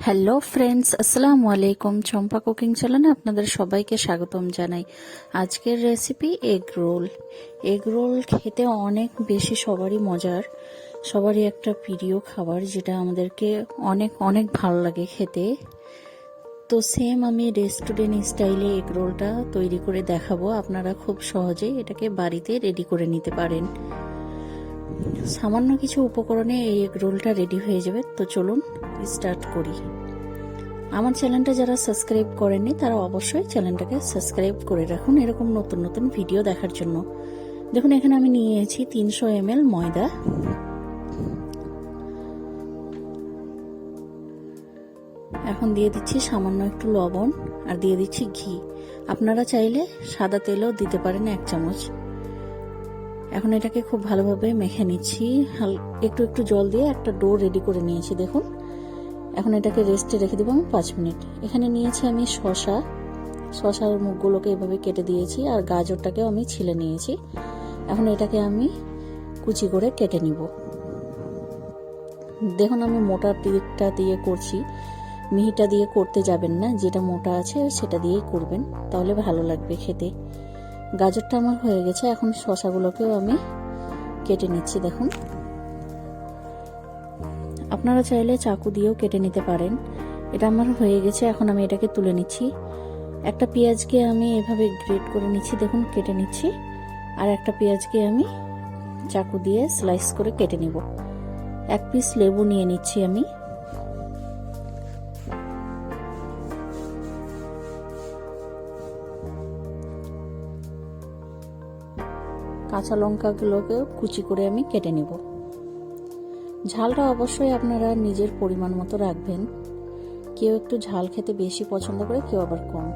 Hello friends আসসালামু আলাইকুম চম্পা cooking চ্যানেলে আপনাদের সবাইকে স্বাগতম জানাই। আজকের recipe egg roll egg roll খেতে অনেক বেশি সবারই মজার। সবারই একটা প্রিয় খাবার যেটা আমাদেরকে অনেক অনেক ভালো লাগে খেতে। তো সেম আমি রেস্টুরেন্ট স্টাইলে এগ রোলটা তৈরি করে দেখাবো। আপনারা খুব সহজেই এটাকে বাড়িতে রেডি করে নিতে পারেন। সামান্য কিছু উপকরণে এই এগ রোলটা রেডি হয়ে যাবে, তো চলুন স্টার্ট করি। আমার চ্যানেলটা যারা সাবস্ক্রাইব করেননি, তারা অবশ্যই চ্যানেলটাকে সাবস্ক্রাইব করে রাখুন, এরকম নতুন নতুন ভিডিও দেখার জন্য। দেখুন, এখানে আমি নিয়েছি তিনশো এম ময়দা। এখন দিয়ে দিচ্ছি সামান্য একটু লবণ আর দিয়ে দিচ্ছি ঘি। আপনারা চাইলে সাদা তেলও দিতে পারেন এক চামচ। এখন এটাকে খুব ভালোভাবে মেখে নিচ্ছি। একটু একটু জল দিয়ে একটা ডো রেডি করে নিয়েছি, দেখুন। এখন এটাকে রেস্টে রেখে দেবো আমি পাঁচ মিনিট। এখানে নিয়েছি আমি শশা শশার মুখগুলোকে এভাবে কেটে দিয়েছি আর গাজরটাকেও আমি ছিলে নিয়েছি। এখন এটাকে আমি কুচি করে কেটে নিব। দেখুন আমি মোটা দিকটা দিয়ে করছি। মিহিটা দিয়ে করতে যাবেন না, যেটা মোটা আছে সেটা দিয়েই করবেন, তাহলে ভালো লাগবে খেতে। গাজরটা আমার হয়ে গেছে। এখন শশাগুলোকেও আমি কেটে নিচ্ছি, দেখুন। আপনারা চাইলে চাকু দিয়েও কেটে নিতে পারেন। এটা আমার হয়ে গেছে, এখন আমি এটাকে তুলে নিচ্ছি। একটা পেঁয়াজকে আমি এভাবে গ্রেট করে নিচ্ছি, দেখুন, কেটে নিচ্ছি। আর একটা পেঁয়াজকে আমি চাকু দিয়ে স্লাইস করে কেটে নিব। এক পিস লেবু নিয়ে নিচ্ছি আমি। কাঁচা লঙ্কাগুলোকে কুচি করে আমি কেটে নেব। ঝালটা অবশ্যই আপনারা নিজের পরিমাণ মতো রাখবেন। কেউ একটু ঝাল খেতে বেশি পছন্দ করে, কেউ আবার কম।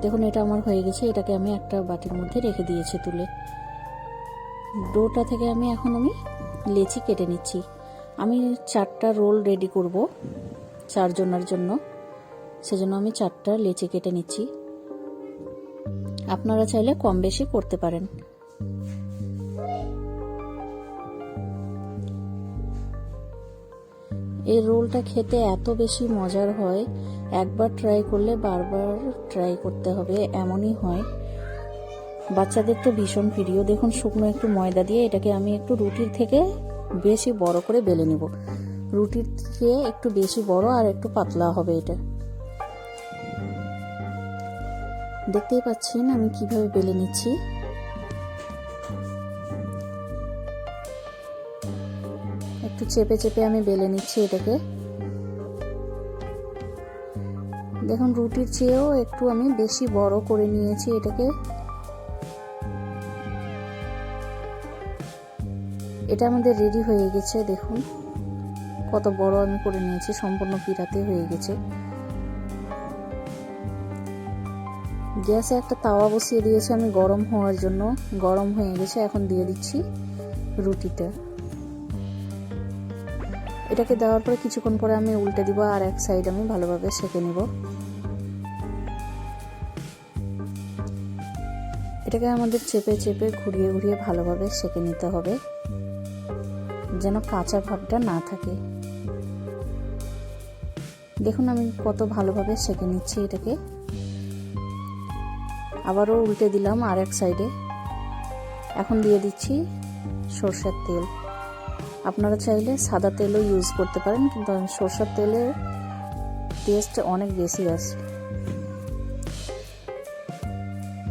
দেখুন, এটা আমার হয়ে গেছে। এটাকে আমি একটা বাটির মধ্যে রেখে দিয়েছি তুলে। ডোটা থেকে আমি এখন আমি লেচি কেটে নিচ্ছি। আমি চারটা রোল রেডি করব চারজনের জন্য। সেজন্য আমি চারটা লেচি কেটে নিচ্ছি। আপনারা চাইলে কম বেশি করতে পারেন। এই রোলটা খেতে এত বেশি মজার হয়, একবার ট্রাই করলে বারবার ট্রাই করতে হবে, এমনই হয়। বাচ্চাদের তো ভীষণ প্রিয়। দেখুন, শুকনো একটু ময়দা দিয়ে এটাকে আমি একটু রুটির থেকে বেশি বড় করে বেলে নেব। রুটির থেকে একটু বেশি বড় আর একটু পাতলা হবে এটা। দেখতেই পাচ্ছেন আমি কীভাবে বেলে নিচ্ছি। একটু চেপে চেপে আমি বেলে নিচ্ছি এটাকে। দেখুন, রুটির চেয়েও একটু আমি বেশি বড় করে নিয়েছি এটাকে। এটা আমাদের রেডি হয়ে গেছে, দেখুন। কত বড় আমি করে নিয়েছি, সম্পূর্ণ পিরাতে হয়ে গেছে। গ্যাসে একটা তাওয়া বসিয়ে দিয়েছি আমি গরম হওয়ার জন্য। গরম হয়ে গেছে, এখন দিয়ে দিচ্ছি রুটিটা। এটাকে দেওয়ার পরে কিছুক্ষণ পরে আমি উল্টে দিব আর এক সাইড আমি ভালোভাবে সেঁকে নিব। এটাকে আমাদের চেপে চেপে ঘুরিয়ে ঘুরিয়ে ভালোভাবে সেঁকে নিতে হবে, যেন কাঁচা ভাবটা না থাকে। দেখুন আমি কত ভালোভাবে সেঁকে নিচ্ছি এটাকে। আবারও উল্টে দিলাম আর এক সাইডে এখন দিয়ে দিচ্ছি সর্ষের তেল। আপনারা চাইলে সাদা তেলও ইউজ করতে পারেন, কিন্তু সর্ষের তেলের টেস্ট অনেক বেশি আছে।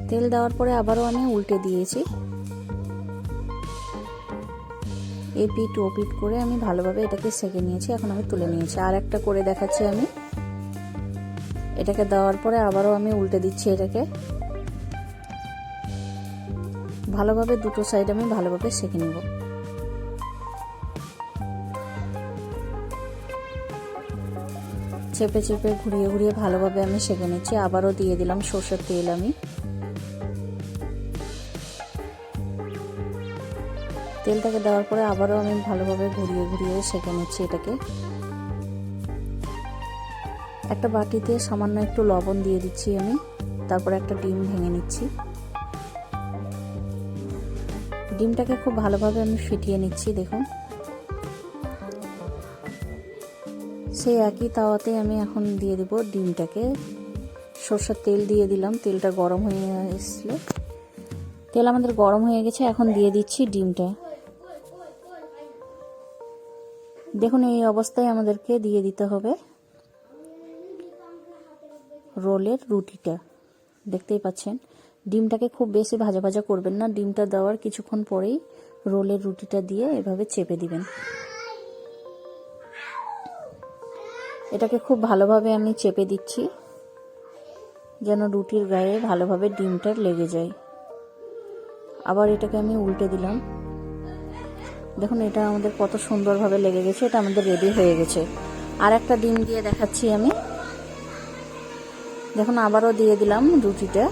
তেল দেওয়ার পরে আবারও আমি উল্টে দিয়েছি। এই পিট ও পিট করে আমি ভালোভাবে এটাকে সেঁকে নিয়েছি, এখন আমি তুলে নিয়েছি। আর একটা করে দেখাচ্ছি আমি। এটাকে দেওয়ার পরে আবারও আমি উল্টে দিচ্ছি এটাকে। ভালোভাবে দুটো সাইড আমি ভালোভাবে সেঁকে নেব। চেপে চেপে ঘুরিয়ে ঘুরিয়ে ভালোভাবে আমি সেঁকে নিচ্ছি। আবারও দিয়ে দিলাম সর্ষের তেল আমি। তেলটাকে দেওয়ার পরে আবারও আমি ভালোভাবে ঘুরিয়ে ঘুরিয়ে সেঁকে নিচ্ছি এটাকে। একটা বাটিতে সামান্য একটু লবণ দিয়ে দিচ্ছি আমি, তারপরে একটা ডিম ভেঙে নিচ্ছি। ডিমটাকে খুব ভালোভাবে আমি ফিটিয়ে নিচ্ছি, দেখুন। সেই একই তাওয়াতে আমি এখন দিয়ে দেব ডিমটাকে। সর্ষের তেল দিয়ে দিলাম, তেলটা গরম হয়ে এসেছিল। তেল আমাদের গরম হয়ে গেছে, এখন দিয়ে দিচ্ছি ডিমটা। দেখুন, এই অবস্থায় আমাদেরকে দিয়ে দিতে হবে রোলের রুটিটা। দেখতেই পাচ্ছেন, ডিমটাকে খুব বেশি ভাজা ভাজা করবেন না। ডিমটা দেওয়ার কিছুক্ষণ পরেই রোলের রুটিটা দিয়ে এভাবে চেপে দিবেন। এটাকে খুব ভালোভাবে আমি চেপে দিচ্ছি, যেন রুটির গায়ে ভালোভাবে ডিমটা লেগে যায়। আবার এটাকে আমি উল্টে দিলাম। দেখুন, এটা আমাদের কত সুন্দরভাবে লেগে গেছে, এটা আমাদের রেডি হয়ে গেছে। আর একটা ডিম দিয়ে দেখাচ্ছি আমি। দেখুন, আবারও দিয়ে দিলাম রুটিটা।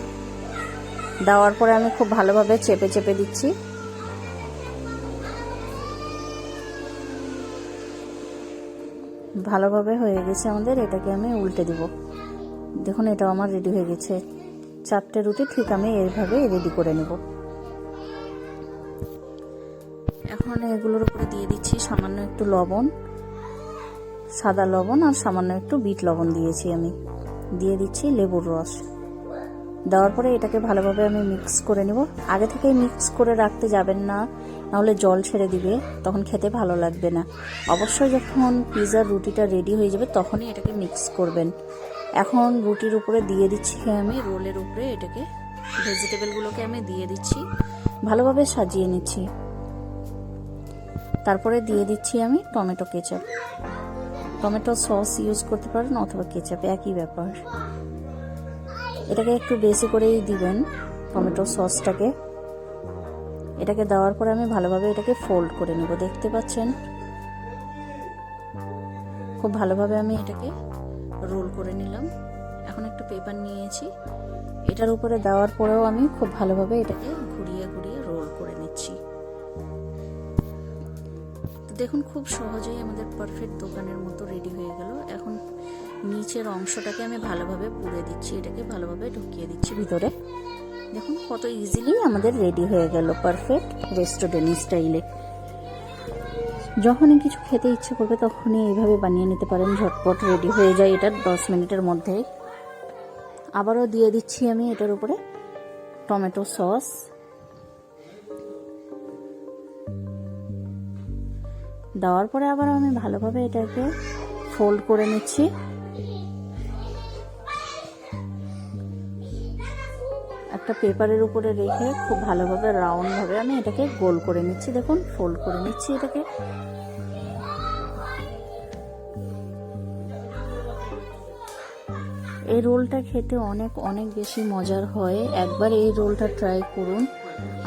দেওয়ার পরে আমি খুব ভালোভাবে চেপে চেপে দিচ্ছি। ভালোভাবে হয়ে গেছে আমাদের, এটাকে আমি উল্টে দিব। দেখুন এটা আমার রেডি হয়ে গেছে। চারটে রুটি ঠিক আমি এইভাবে রেডি করে নেব। এখন এগুলোর উপরে দিয়ে দিচ্ছি সামান্য একটু লবণ, সাদা লবণ আর সামান্য একটু বিট লবণ দিয়েছি আমি। দিয়ে দিচ্ছি লেবুর রস। দেওয়ার পরে এটাকে ভালোভাবে আমি মিক্স করে নেব। আগে থেকে মিক্স করে রাখতে যাবেন না। নাহলে জল ছেড়ে দিবে, তখন খেতে ভালো লাগবে না। অবশ্যই যখন পিৎজার রুটিটা রেডি হয়ে যাবে, তখনই এটাকে মিক্স করবেন। এখন রুটির উপরে দিয়ে দিচ্ছি আমি, রোলের উপরে এটাকে ভেজিটেবলগুলোকে আমি দিয়ে দিচ্ছি। ভালোভাবে সাজিয়ে নিচ্ছি। তারপরে দিয়ে দিচ্ছি আমি tomato ketchup. Tomato sauce use করতে পারেন অথবা কেচাপ, একই ব্যাপার। এটাকে একটু বেশি করেই দিবেন, টমেটো সসটাকে। এটাকে দেওয়ার পরে আমি ভালোভাবে এটাকে ফোল্ড করে নেব। দেখতে পাচ্ছেন? খুব ভালোভাবে আমি এটাকে রোল করে নিলাম। এখন একটা পেপার নিয়েছি। এটার উপরে দেওয়ার পরেও আমি খুব ভালোভাবে এটাকে ঘুরিয়ে ঘুরিয়ে রোল করে নিচ্ছি। দেখুন, খুব সহজেই আমাদের পারফেক্ট দোকানের মতো রেডি হয়ে গেল। এখন নিচের অংশটাকে আমি ভালোভাবে পুড়ে দিচ্ছি, এটাকে ভালোভাবে ঢুকিয়ে দিচ্ছি ভিতরে। দেখুন, কত ইজিলি আমাদের রেডি হয়ে গেল পারফেক্ট রেস্টুরেন্ট স্টাইলে যখনই কিছু খেতে ইচ্ছে করবে, তখনই এইভাবে বানিয়ে নিতে পারেন, ঝটপট রেডি হয়ে যায় এটা দশ মিনিটের মধ্যে আবারও দিয়ে দিচ্ছি আমি এটার উপরে টমেটো সস। দেওয়ার পরে আবার আমি ভালোভাবে এটাকে ফোল্ড করে নিচ্ছি। একটা পেপারের উপরে রেখে খুব ভালোভাবে রাউন্ডভাবে আমি এটাকে গোল করে নিচ্ছি। দেখুন ফোল্ড করে নিচ্ছি এটাকে। এই রোলটা খেতে অনেক অনেক বেশি মজার হয়। একবার এই রোলটা ট্রাই করুন।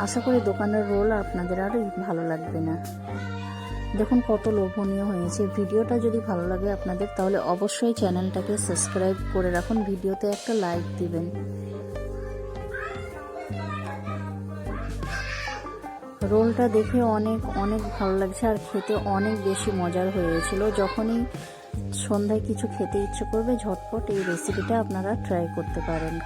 আশা করি দোকানের রোল আপনাদের আরও ভালো লাগবে না। দেখুন কত লোভনীয় হয়েছে। ভিডিওটা যদি ভালো লাগে আপনাদের, তাহলে অবশ্যই চ্যানেলটাকে সাবস্ক্রাইব করে রাখুন। ভিডিওতে একটা লাইক দিবেন। রোলটা দেখে অনেক অনেক ভালো লাগছে আর খেতে অনেক বেশি মজার হয়েছিল যখনই সন্ধ্যায় কিছু খেতে ইচ্ছে করবে, ঝটপট এই রেসিপিটা আপনারা ট্রাই করতে পারেন।